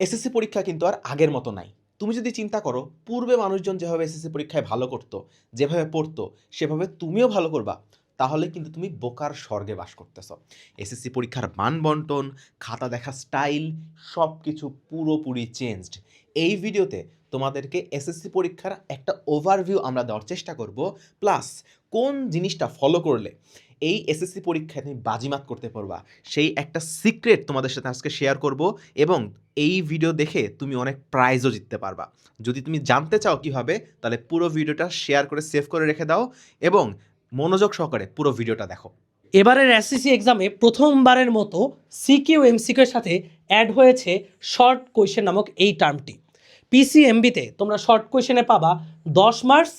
SSC পরীক্ষা কিন্তু আর আগের মতো নাই। তুমি যদি চিন্তা করো, পূর্বে মানুষজন যেভাবে এসএসসি পরীক্ষায় ভালো করতো, যেভাবে পড়তো, সেভাবে তুমিও ভালো করবা, তাহলে কিন্তু তুমি বোকার স্বর্গে বাস করতেছ। এসএসসি পরীক্ষার মান বন্টন, খাতা দেখা স্টাইল সব কিছু পুরোপুরি চেঞ্জড এই ভিডিওতে তোমাদেরকে এসএসসি পরীক্ষার একটা ওভারভিউ আমরা দেওয়ার চেষ্টা করব প্লাস কোন জিনিসটা ফলো করলে। এই এসএসসি পরীক্ষায় তুমি বাজিমাত করতে পারবা। সেই একটা সিক্রেট তোমাদের সাথে আজকে শেয়ার করব এবং এই ভিডিও দেখে তুমি অনেক প্রাইজও জিততে পারবা। যদি তুমি জানতে চাও কীভাবে, তাহলে পুরো ভিডিওটা শেয়ার করে সেভ করে রেখে দাও এবং মনোযোগ সহকারে পুরো ভিডিওটা দেখো। এবারের এসএসসি এক্সামে প্রথমবারের মতো সিকিউ এর সাথে অ্যাড হয়েছে শর্ট কোয়েশ্চেন নামক এই টার্মটি পিসিএমবিতে তোমরা শর্ট কোয়েশ্চেনে পাবা দশ মার্কস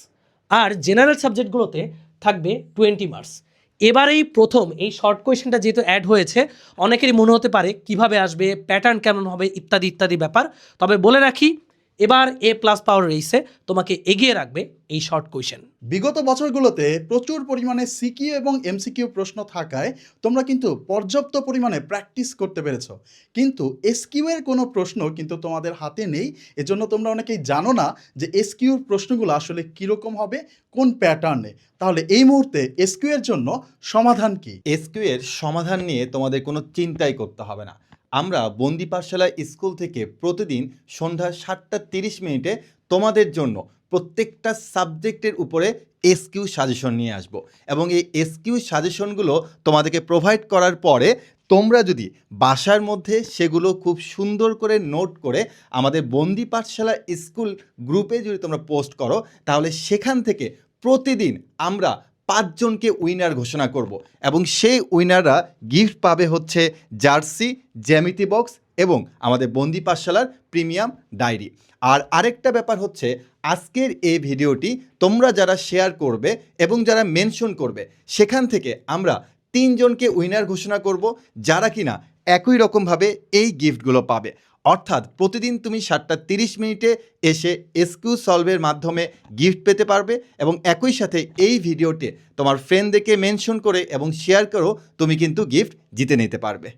আর জেনারেল সাবজেক্টগুলোতে থাকবে টোয়েন্টি মার্কস এবারেই প্রথম এই শর্ট কোয়েশনটা যেহেতু অ্যাড হয়েছে, অনেকেরই মনে হতে পারে কীভাবে আসবে প্যাটার্ন কেমন হবে, ইত্যাদি ইত্যাদি ব্যাপার। তবে বলে রাখি এবার এ প্লাস পাওয়ার রেসে তোমাকে এগিয়ে রাখবে এই শর্ট কোয়েশ্চেন বিগত বছরগুলোতে প্রচুর পরিমাণে সিকিউ এবং এমসিকিউ প্রশ্ন থাকায় তোমরা কিন্তু পর্যাপ্ত পরিমাণে প্র্যাকটিস করতে পেরেছ। কিন্তু এসকিউ এর কোনো প্রশ্ন কিন্তু তোমাদের হাতে নেই। এজন্য তোমরা অনেকেই জানো না যে এসকিউর প্রশ্নগুলো আসলে কীরকম হবে কোন প্যাটার্নে তাহলে এই মুহূর্তে এসকিউ এর জন্য সমাধান কি? এসকিউ এর সমাধান নিয়ে তোমাদের কোনো চিন্তাই করতে হবে না। আমরা বন্দি পাঠশালা স্কুল থেকে প্রতিদিন সন্ধ্যা সাতটা তিরিশ মিনিটে তোমাদের জন্য প্রত্যেকটা সাবজেক্টের উপরে এসকিউ সাজেশন নিয়ে আসব। এবং এই এসকিউ সাজেশনগুলো তোমাদেরকে প্রোভাইড করার পরে তোমরা যদি বাসার মধ্যে সেগুলো খুব সুন্দর করে নোট করে আমাদের বন্দি পাঠশালা স্কুল গ্রুপে যদি তোমরা পোস্ট করো, তাহলে সেখান থেকে প্রতিদিন আমরা পাঁচজনকে উইনার ঘোষণা করব এবং সেই উইনাররা গিফট পাবে হচ্ছে জার্সি, জ্যামিতি বক্স এবং আমাদের বন্দি পাঠশালার প্রিমিয়াম ডায়েরি আর আরেকটা ব্যাপার হচ্ছে, আজকের এই ভিডিওটি তোমরা যারা শেয়ার করবে এবং যারা মেনশন করবে, সেখান থেকে আমরা তিনজনকে উইনার ঘোষণা করব, যারা কিনা একই রকমভাবে এই গিফটগুলো পাবে। অর্থাৎ প্রতিদিন তুমি সাতটা তিরিশ মিনিটে এসে এসকিউ সলভের মাধ্যমে গিফট পেতে পারবে এবং একই সাথে এই ভিডিওতে তোমার ফ্রেন্ডদেরকে মেনশন করে এবং শেয়ার করেও তুমি কিন্তু গিফট জিতে নিতে পারবে।